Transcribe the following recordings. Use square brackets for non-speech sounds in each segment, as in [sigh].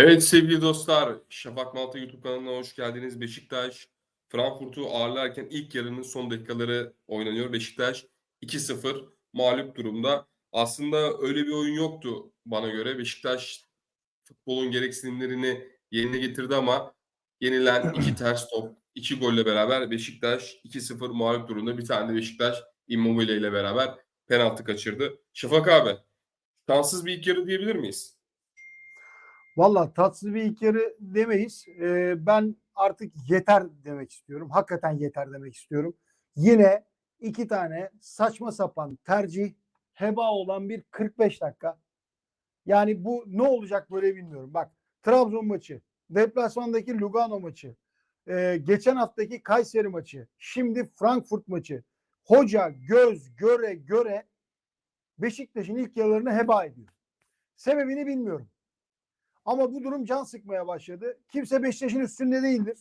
Evet sevgili dostlar, Şafak Malta YouTube kanalına hoş geldiniz. Beşiktaş Frankfurt'u ağırlarken ilk yarının son dakikaları oynanıyor. Beşiktaş 2-0 mağlup durumda. Aslında öyle bir oyun yoktu bana göre. Beşiktaş futbolun gereksinimlerini yerine getirdi ama yenilen [clears throat] iki ters top, iki golle beraber Beşiktaş 2-0 mağlup durumda. Bir tane de Beşiktaş Immobile ile beraber penaltı kaçırdı. Şafak abi, şanssız bir ilk yarı diyebilir miyiz? Valla tatsız bir ilk demeyiz. Ee, ben artık yeter demek istiyorum. Hakikaten yeter demek istiyorum. Yine iki tane saçma sapan tercih heba olan bir 45 dakika. Yani bu ne olacak böyle bilmiyorum. Bak Trabzon maçı, deplasmandaki Lugano maçı, e, geçen haftaki Kayseri maçı, şimdi Frankfurt maçı. Hoca göz göre göre Beşiktaş'ın ilk yarılarını heba ediyor. Sebebini bilmiyorum. Ama bu durum can sıkmaya başladı. Kimse Beşiktaş'ın üstünde değildir.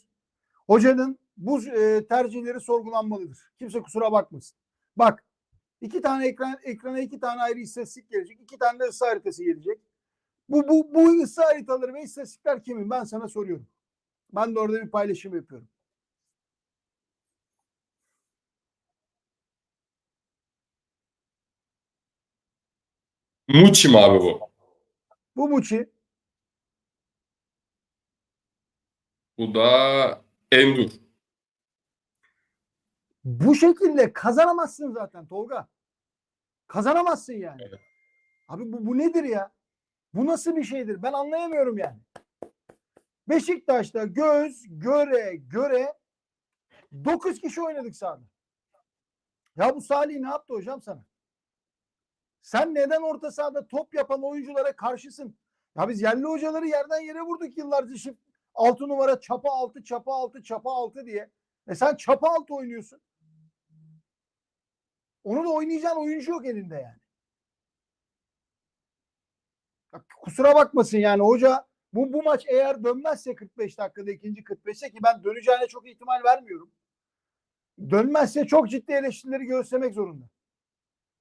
Hocanın bu e, tercihleri sorgulanmalıdır. Kimse kusura bakmasın. Bak iki tane ekran ekrana iki tane ayrı istatistik gelecek. iki tane de ısı haritası gelecek. Bu, bu, bu ısı haritaları ve istatistikler kimin? Ben sana soruyorum. Ben de orada bir paylaşım yapıyorum. Muçi mi abi bu? Bu Muçi Bu da Endur. bu şekilde kazanamazsın zaten Tolga. Kazanamazsın yani. Evet. Abi bu, bu nedir ya? Bu nasıl bir şeydir? Ben anlayamıyorum yani. Beşiktaş'ta göz göre göre 9 kişi oynadık sahada. Ya bu Salih ne yaptı hocam sana? Sen neden orta sahada top yapan oyunculara karşısın? Ya biz yerli hocaları yerden yere vurduk yıllarca şimdi 6 numara çapa altı çapa altı çapa altı diye. E sen çapa altı oynuyorsun. Onu da oynayacağın oyuncu yok elinde yani. Kusura bakmasın yani hoca bu, bu maç eğer dönmezse 45 dakikada ikinci 45'e ki ben döneceğine çok ihtimal vermiyorum. Dönmezse çok ciddi eleştirileri göstermek zorunda.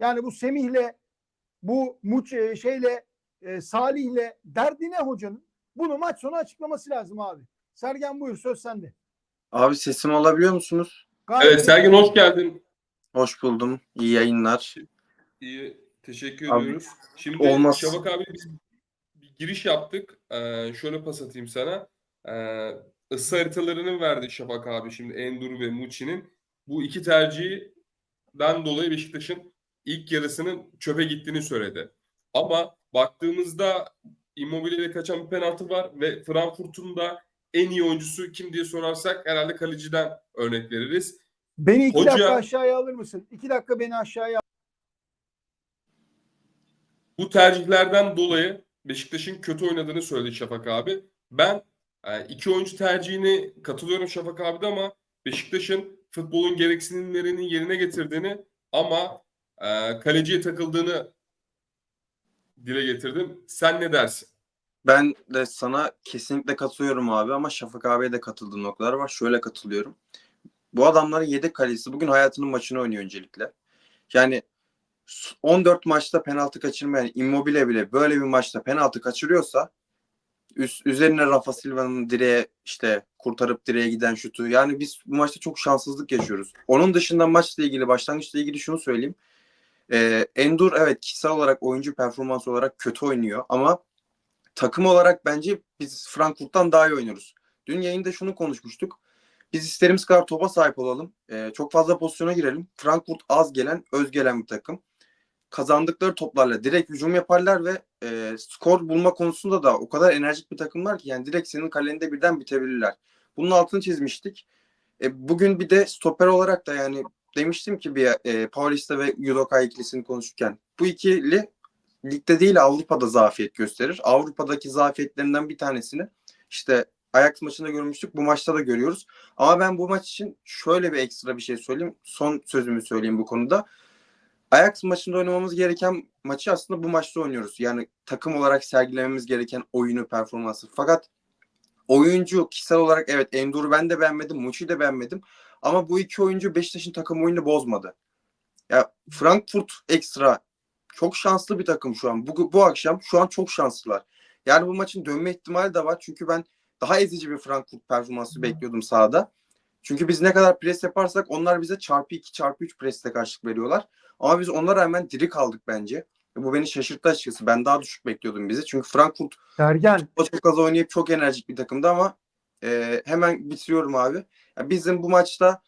Yani bu Semih'le bu Muç e, şeyle e, Salih'le derdi ne hocanın? Bunu maç sonu açıklaması lazım abi. Sergen buyur söz sende. Abi sesimi alabiliyor musunuz? Gayet Evet Sergen hoş geldin. Hoş buldum. İyi yayınlar. İyi, teşekkür Abi, ediyoruz. Şimdi olmaz. Şafak abi biz bir giriş yaptık. Ee, şöyle pas atayım sana. Ee, ısı haritalarını verdi Şafak abi şimdi Endur ve Muçi'nin. Bu iki tercihden dolayı Beşiktaş'ın ilk yarısının çöpe gittiğini söyledi. Ama baktığımızda Immobile'de kaçan bir penaltı var ve Frankfurt'un da en iyi oyuncusu kim diye sorarsak herhalde kaleciden örnek veririz. Beni iki Hoca- dakika aşağıya alır mısın? İki dakika beni aşağıya. Bu tercihlerden dolayı Beşiktaş'ın kötü oynadığını söyledi Şafak abi. Ben e, iki oyuncu tercihini katılıyorum Şafak abi de ama Beşiktaş'ın futbolun gereksinimlerini yerine getirdiğini ama e, kaleciye takıldığını dile getirdim. Sen ne dersin? Ben de sana kesinlikle katılıyorum abi ama Şafak abiye de katıldığım noktalar var. Şöyle katılıyorum. Bu adamların yedek kalecisi bugün hayatının maçını oynuyor öncelikle. Yani 14 maçta penaltı kaçırmayan Immobile bile böyle bir maçta penaltı kaçırıyorsa üst, üzerine Rafa Silva'nın direğe işte kurtarıp direğe giden şutu. Yani biz bu maçta çok şanssızlık yaşıyoruz. Onun dışında maçla ilgili başlangıçla ilgili şunu söyleyeyim. Ee, Endur evet kişisel olarak oyuncu performansı olarak kötü oynuyor ama takım olarak bence biz Frankfurt'tan daha iyi oynuyoruz. Dün yayında şunu konuşmuştuk. Biz isterimiz kadar topa sahip olalım. Ee, çok fazla pozisyona girelim. Frankfurt az gelen, öz gelen bir takım. Kazandıkları toplarla direkt hücum yaparlar ve e, skor bulma konusunda da o kadar enerjik bir takımlar ki yani direkt senin kalende birden bitebilirler. Bunun altını çizmiştik. E, bugün bir de stoper olarak da yani demiştim ki bir e, Paulista ve Yudoka ikilisini konuşurken bu ikili ligde değil Avrupa'da zafiyet gösterir. Avrupa'daki zafiyetlerinden bir tanesini işte Ajax maçında görmüştük. Bu maçta da görüyoruz. Ama ben bu maç için şöyle bir ekstra bir şey söyleyeyim. Son sözümü söyleyeyim bu konuda. Ajax maçında oynamamız gereken maçı aslında bu maçta oynuyoruz. Yani takım olarak sergilememiz gereken oyunu, performansı. Fakat oyuncu kişisel olarak evet Endur'u ben de beğenmedim, Muçi'yi de beğenmedim. Ama bu iki oyuncu Beşiktaş'ın takım oyunu bozmadı. Ya Frankfurt ekstra çok şanslı bir takım şu an. Bu, bu akşam şu an çok şanslılar. Yani bu maçın dönme ihtimali de var. Çünkü ben daha ezici bir Frankfurt performansı bekliyordum sahada. Çünkü biz ne kadar pres yaparsak onlar bize çarpı 2 çarpı 3 presle karşılık veriyorlar. Ama biz onlara rağmen diri kaldık bence. Bu beni şaşırttı açıkçası. Ben daha düşük bekliyordum bizi. Çünkü Frankfurt Sergen çok az oynayıp çok enerjik bir takımdı ama e, hemen bitiriyorum abi. Ya bizim bu maçta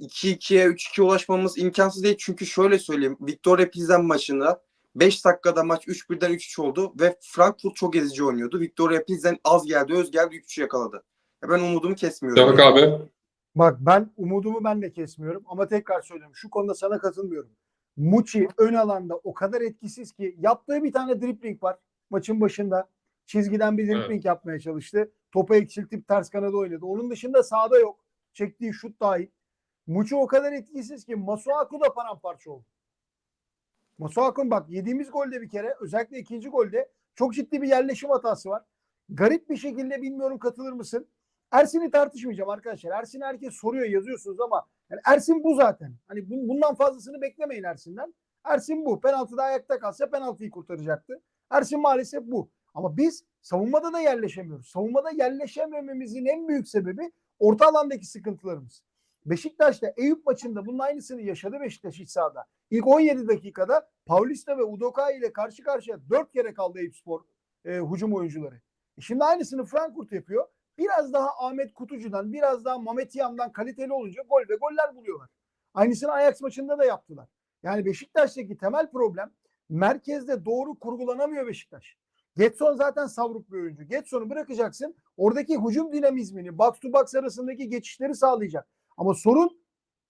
2-2'ye 3-2 ulaşmamız imkansız değil. Çünkü şöyle söyleyeyim. Victoria Pilsen maçında 5 dakikada maç 3-1'den 3-3 oldu ve Frankfurt çok ezici oynuyordu. Victoria Pilsen az geldi, öz geldi 3-3 yakaladı. Ya ben umudumu kesmiyorum. Şafak abi. Bak ben umudumu ben de kesmiyorum ama tekrar söylüyorum. Şu konuda sana katılmıyorum. Muçi ön alanda o kadar etkisiz ki yaptığı bir tane dripling var maçın başında. Çizgiden bir dripling yapmaya çalıştı. Topu eksiltip ters kanada oynadı. Onun dışında sahada yok. Çektiği şut dahil. Muçi o kadar etkisiz ki Masuaku da paramparça oldu. Masuaku'nun bak yediğimiz golde bir kere özellikle ikinci golde çok ciddi bir yerleşim hatası var. Garip bir şekilde bilmiyorum katılır mısın? Ersin'i tartışmayacağım arkadaşlar. Ersin'i herkes soruyor yazıyorsunuz ama yani Ersin bu zaten. Hani bun- bundan fazlasını beklemeyin Ersin'den. Ersin bu. Penaltıda ayakta kalsa penaltıyı kurtaracaktı. Ersin maalesef bu. Ama biz savunmada da yerleşemiyoruz. Savunmada yerleşemememizin en büyük sebebi orta alandaki sıkıntılarımız. Beşiktaş'ta Eyüp maçında bunun aynısını yaşadı Beşiktaş iç sahada. İlk 17 dakikada Paulista ve Udokai ile karşı karşıya 4 kere kaldı Eyüp Spor e, hücum oyuncuları. E şimdi aynısını Frankfurt yapıyor. Biraz daha Ahmet Kutucu'dan, biraz daha Mehmet Yam'dan kaliteli olunca gol ve goller buluyorlar. Aynısını Ajax maçında da yaptılar. Yani Beşiktaş'taki temel problem merkezde doğru kurgulanamıyor Beşiktaş. Getson zaten savruk bir oyuncu. Getson'u bırakacaksın. Oradaki hücum dinamizmini, box to box arasındaki geçişleri sağlayacak. Ama sorun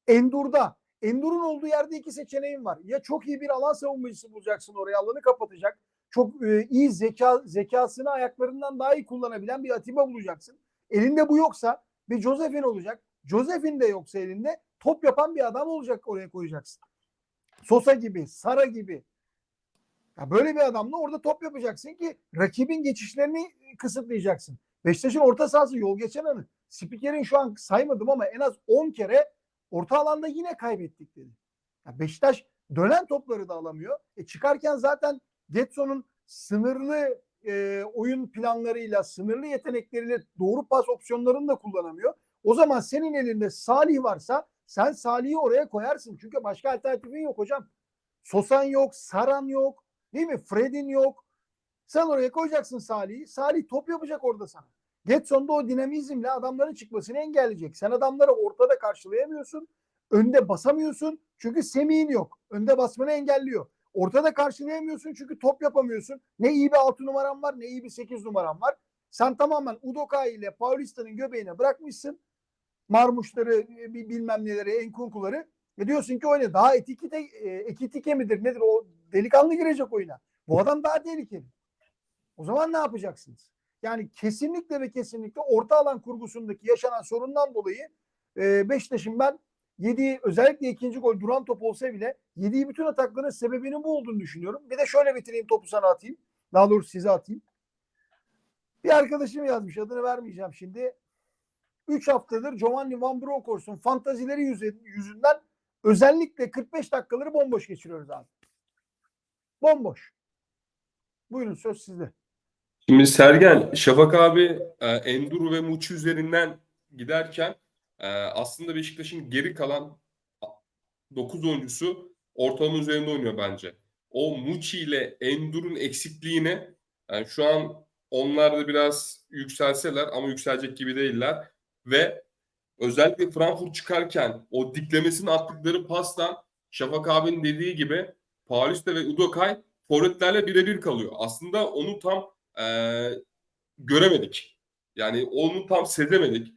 Endur'da. Endur'un olduğu yerde iki seçeneğin var. Ya çok iyi bir alan savunmacısı bulacaksın oraya alanı kapatacak. Çok e, iyi zeka zekasını ayaklarından daha iyi kullanabilen bir Atiba bulacaksın. Elinde bu yoksa bir Joseph'in olacak. Joseph'in de yoksa elinde top yapan bir adam olacak oraya koyacaksın. Sosa gibi, Sara gibi. Ya böyle bir adamla orada top yapacaksın ki rakibin geçişlerini kısıtlayacaksın. Beşiktaş'ın orta sahası yol geçen anı. Spikerin şu an saymadım ama en az 10 kere orta alanda yine kaybettik dedi. Ya Beşiktaş dönen topları da alamıyor. E çıkarken zaten Getson'un sınırlı e, oyun planlarıyla, sınırlı yetenekleriyle doğru pas opsiyonlarını da kullanamıyor. O zaman senin elinde Salih varsa sen Salih'i oraya koyarsın. Çünkü başka alternatifin yok hocam. Sosan yok, Saran yok, değil mi? Fred'in yok. Sen oraya koyacaksın Salih'i. Salih top yapacak orada sana. Getson da o dinamizmle adamların çıkmasını engelleyecek. Sen adamları ortada karşılayamıyorsun. Önde basamıyorsun. Çünkü Semih'in yok. Önde basmanı engelliyor. Ortada karşılayamıyorsun çünkü top yapamıyorsun. Ne iyi bir 6 numaran var ne iyi bir 8 numaran var. Sen tamamen Udoka ile Paulista'nın göbeğine bırakmışsın. Marmuşları, bilmem neleri, enkunkuları. Ve diyorsun ki oyna. Daha etikite, e, ekitike midir nedir o delikanlı girecek oyuna. Bu adam daha tehlikeli. O zaman ne yapacaksınız? Yani kesinlikle ve kesinlikle orta alan kurgusundaki yaşanan sorundan dolayı e, Beşiktaş'ın ben yediği özellikle ikinci gol duran top olsa bile yediği bütün atakların sebebinin bu olduğunu düşünüyorum. Bir de şöyle bitireyim topu sana atayım. Daha doğrusu size atayım. Bir arkadaşım yazmış adını vermeyeceğim şimdi. 3 haftadır Giovanni Van Bronckhorst'un fantazileri yüzü- yüzünden özellikle 45 dakikaları bomboş geçiriyoruz abi. Bomboş. Buyurun söz sizde. Şimdi Sergen, Şafak abi e, Enduru ve Muçi üzerinden giderken e, aslında Beşiktaş'ın geri kalan 9 oyuncusu ortalama üzerinde oynuyor bence. O Muçi ile Enduru'nun eksikliğini yani şu an onlar da biraz yükselseler ama yükselecek gibi değiller ve özellikle Frankfurt çıkarken o diklemesini attıkları pastan Şafak abinin dediği gibi Paulista ve Udokay forvetlerle birebir kalıyor. Aslında onu tam e, göremedik. Yani onu tam sezemedik.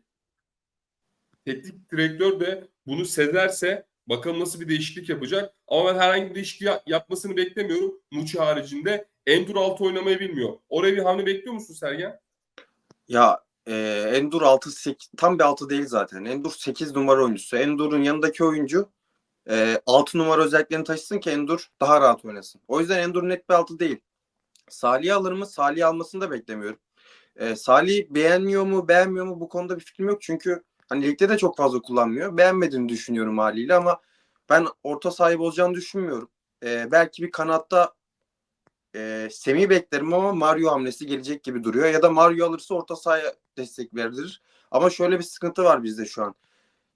Teknik direktör de bunu sezerse bakalım nasıl bir değişiklik yapacak. Ama ben herhangi bir değişiklik ya- yapmasını beklemiyorum. Muçi haricinde. Endur altı oynamayı bilmiyor. Oraya bir hamle bekliyor musun Sergen? Ya e, Endur 6 8 tam bir 6 değil zaten. Endur 8 numara oyuncusu. Endur'un yanındaki oyuncu e, 6 numara özelliklerini taşısın ki Endur daha rahat oynasın. O yüzden Endur net bir 6 değil. Salih alır mı? Salih almasını da beklemiyorum. E, Salih beğenmiyor mu, beğenmiyor mu bu konuda bir fikrim yok. Çünkü hani ligde de çok fazla kullanmıyor. Beğenmediğini düşünüyorum haliyle ama ben orta sahip olacağını düşünmüyorum. E, belki bir kanatta e, Semih beklerim ama Mario hamlesi gelecek gibi duruyor. Ya da Mario alırsa orta sahaya destek verilir. Ama şöyle bir sıkıntı var bizde şu an.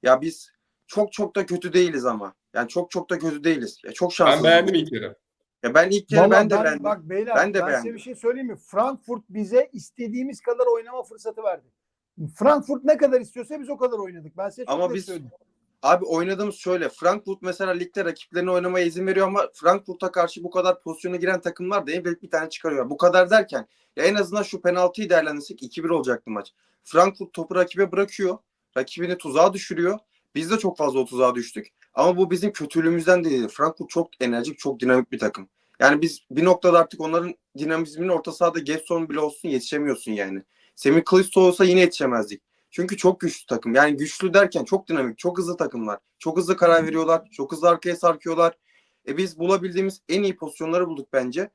Ya biz çok çok da kötü değiliz ama. Yani çok çok da kötü değiliz. Ya çok Ben şanslıyız. beğendim ilk yarı. Ya ben ilk kere Vallahi ben de beğendim. Bak beyler Ben de ben, size bir şey söyleyeyim mi? Frankfurt bize istediğimiz kadar oynama fırsatı verdi. Frankfurt ne kadar istiyorsa biz o kadar oynadık. Ben size çok Ama net biz- söyleyeyim. Abi oynadığımız şöyle. Frankfurt mesela ligde rakiplerine oynamaya izin veriyor ama Frankfurt'a karşı bu kadar pozisyona giren takımlar da elbet bir tane çıkarıyor. Bu kadar derken ya en azından şu penaltıyı değerlendirsek 2-1 olacaktı maç. Frankfurt topu rakibe bırakıyor. Rakibini tuzağa düşürüyor. Biz de çok fazla o tuzağa düştük. Ama bu bizim kötülüğümüzden değil. Frankfurt çok enerjik, çok dinamik bir takım. Yani biz bir noktada artık onların dinamizminin orta sahada Getson bile olsun yetişemiyorsun yani. Semih Kılıçsoy olsa yine yetişemezdik. Çünkü çok güçlü takım. Yani güçlü derken çok dinamik, çok hızlı takımlar. Çok hızlı karar veriyorlar. Çok hızlı arkaya sarkıyorlar. E biz bulabildiğimiz en iyi pozisyonları bulduk bence.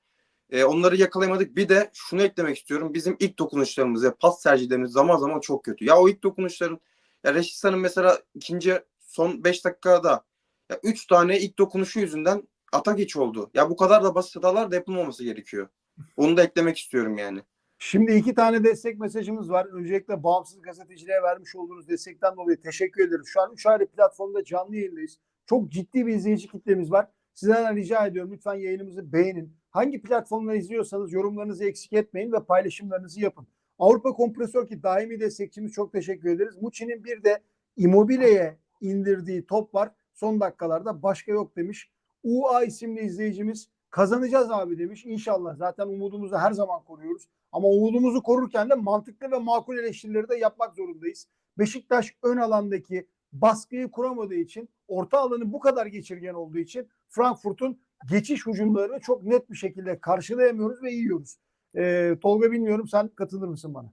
E onları yakalayamadık. Bir de şunu eklemek istiyorum. Bizim ilk dokunuşlarımız ya pas tercihlerimiz zaman zaman çok kötü. Ya o ilk dokunuşların ya Reşisa'nın mesela ikinci son 5 dakikada ya 3 tane ilk dokunuşu yüzünden atak geç oldu. Ya bu kadar da basit hatalar da yapılmaması gerekiyor. Onu da eklemek istiyorum yani. Şimdi iki tane destek mesajımız var. Öncelikle bağımsız gazeteciliğe vermiş olduğunuz destekten dolayı teşekkür ederiz. Şu an üç ayrı platformda canlı yayındayız. Çok ciddi bir izleyici kitlemiz var. Sizlerden rica ediyorum lütfen yayınımızı beğenin. Hangi platformda izliyorsanız yorumlarınızı eksik etmeyin ve paylaşımlarınızı yapın. Avrupa Kompresör ki daimi destekçimiz çok teşekkür ederiz. Muçi'nin bir de Immobile'ye indirdiği top var. Son dakikalarda başka yok demiş. UA isimli izleyicimiz kazanacağız abi demiş. İnşallah zaten umudumuzu her zaman koruyoruz. Ama umudumuzu korurken de mantıklı ve makul eleştirileri de yapmak zorundayız. Beşiktaş ön alandaki baskıyı kuramadığı için orta alanı bu kadar geçirgen olduğu için Frankfurt'un geçiş hücumlarını çok net bir şekilde karşılayamıyoruz ve yiyoruz. Ee, Tolga bilmiyorum sen katılır mısın bana?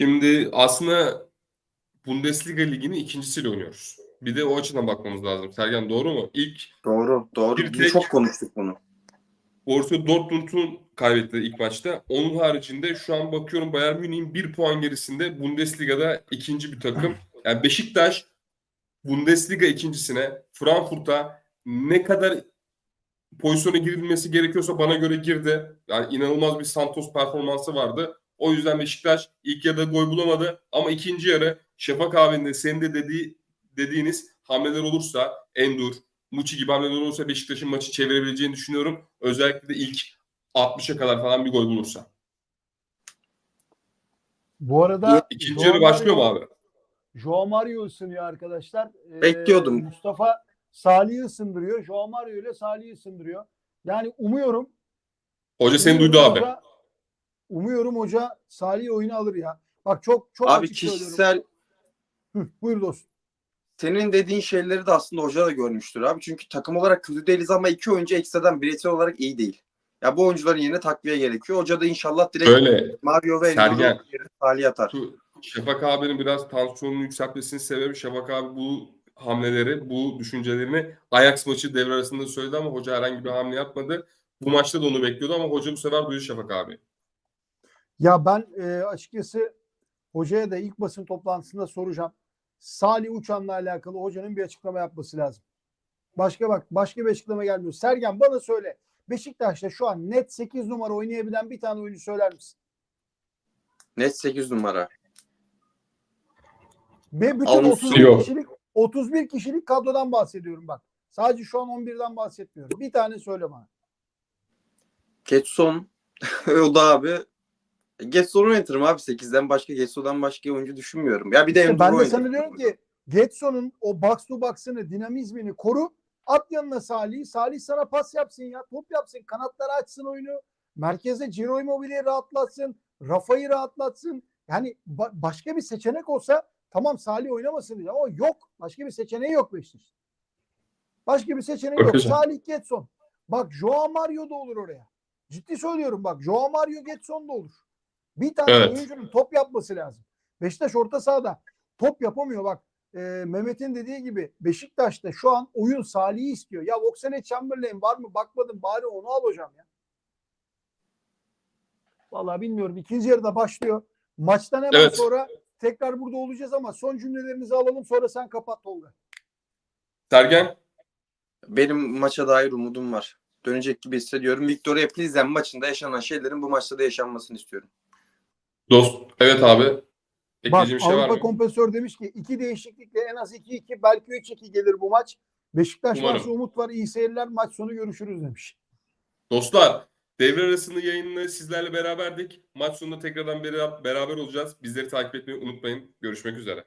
Şimdi aslında Bundesliga liginin ikincisiyle oynuyoruz. Bir de o açıdan bakmamız lazım. Sergen doğru mu? İlk Doğru, doğru. Bir Biz tek- çok konuştuk bunu. Borussia Dortmund'un kaybettiği ilk maçta. Onun haricinde şu an bakıyorum Bayern Münih'in bir puan gerisinde Bundesliga'da ikinci bir takım. Yani Beşiktaş Bundesliga ikincisine Frankfurt'a ne kadar pozisyona girilmesi gerekiyorsa bana göre girdi. Yani inanılmaz bir Santos performansı vardı. O yüzden Beşiktaş ilk yarıda gol bulamadı ama ikinci yarı Şafak abinin de senin de dediği, dediğiniz hamleler olursa Endur, Muçi gibi hamleler olursa Beşiktaş'ın maçı çevirebileceğini düşünüyorum. Özellikle de ilk 60'a kadar falan bir gol bulursa. Bu arada İkinci yarı başlıyor mu abi? Joao Mario ısınıyor arkadaşlar. Ee, Bekliyordum. Mustafa Salih'i ısındırıyor. Joao Mario ile Salih'i ısındırıyor. Yani umuyorum Hoca seni duydu abi. hoca- umuyorum hoca Salih oyunu alır ya. Bak çok çok Abi açık söylüyorum. Hı, buyur dostum. senin dediğin şeyleri de aslında hoca da görmüştür abi. Çünkü takım olarak kötü değiliz ama iki oyuncu ekstradan bireysel olarak iyi değil. Ya bu oyuncuların yerine takviye gerekiyor. Hoca da inşallah direkt Böyle Mario ve Sergen. Salih atar. Şafak abinin biraz tansiyonunu yükseltmesini sebebi Şafak abi bu hamleleri, bu düşüncelerini Ajax maçı devre arasında söyledi ama hoca herhangi bir hamle yapmadı. Bu maçta da onu bekliyordu ama hoca bu sefer duydu Şafak abi. Ya ben e, açıkçası hocaya da ilk basın toplantısında soracağım. Salih Uçan'la alakalı hocanın bir açıklama yapması lazım. Başka bak başka bir açıklama gelmiyor. Sergen bana söyle. Beşiktaş'ta şu an net 8 numara oynayabilen bir tane oyuncu söyler misin? Net 8 numara. Ve bütün Almış 31 yok. kişilik 31 kişilik kadrodan bahsediyorum bak. Sadece şu an 11'den bahsetmiyorum. Bir tane söyle bana. Getson o [laughs] da abi Getson'u oynatırım abi 8'den başka Getson'dan başka oyuncu düşünmüyorum. Ya bir de İşte ben de sana diyorum ki Getson'un o box to box'ını, dinamizmini koru. At yanına Salih'i. Salih sana pas yapsın ya. Top yapsın. Kanatları açsın oyunu. Merkezde Ciro Immobile'yi rahatlatsın. Rafa'yı rahatlatsın. Yani ba- başka bir seçenek olsa tamam Salih oynamasın diyeceğim ama yok. Başka bir seçeneği yok Beşiktaş. Başka bir seçeneği yok. Salih Getson. Bak Joao Mario da olur oraya. Ciddi söylüyorum bak. Joao Mario Getson da olur. Bir tane Evet. oyuncunun top yapması lazım. Beşiktaş orta sahada top yapamıyor bak. e, Mehmet'in dediği gibi Beşiktaş'ta şu an oyun Salih'i istiyor. Ya Oksane Chamberlain var mı? Bakmadım bari onu al hocam ya. Vallahi bilmiyorum. İkinci yarıda başlıyor. Maçtan hemen Evet. sonra tekrar burada olacağız ama son cümlelerinizi alalım sonra sen kapat Tolga. Sergen Benim maça dair umudum var. dönecek gibi hissediyorum. Victoria Pilsen maçında yaşanan şeylerin bu maçta da yaşanmasını istiyorum. Dost, evet abi. Bak Ekleyeceğim bir şey var Avrupa mı? Kompensör demiş ki iki değişiklikle en az 2-2 belki 3-2 gelir bu maç. Beşiktaş Umarım. varsa umut var. İyi seyirler. Maç sonu görüşürüz demiş. Dostlar, devre arasında yayınla sizlerle beraberdik. Maç sonunda tekrardan bera- beraber olacağız. Bizleri takip etmeyi unutmayın. Görüşmek üzere.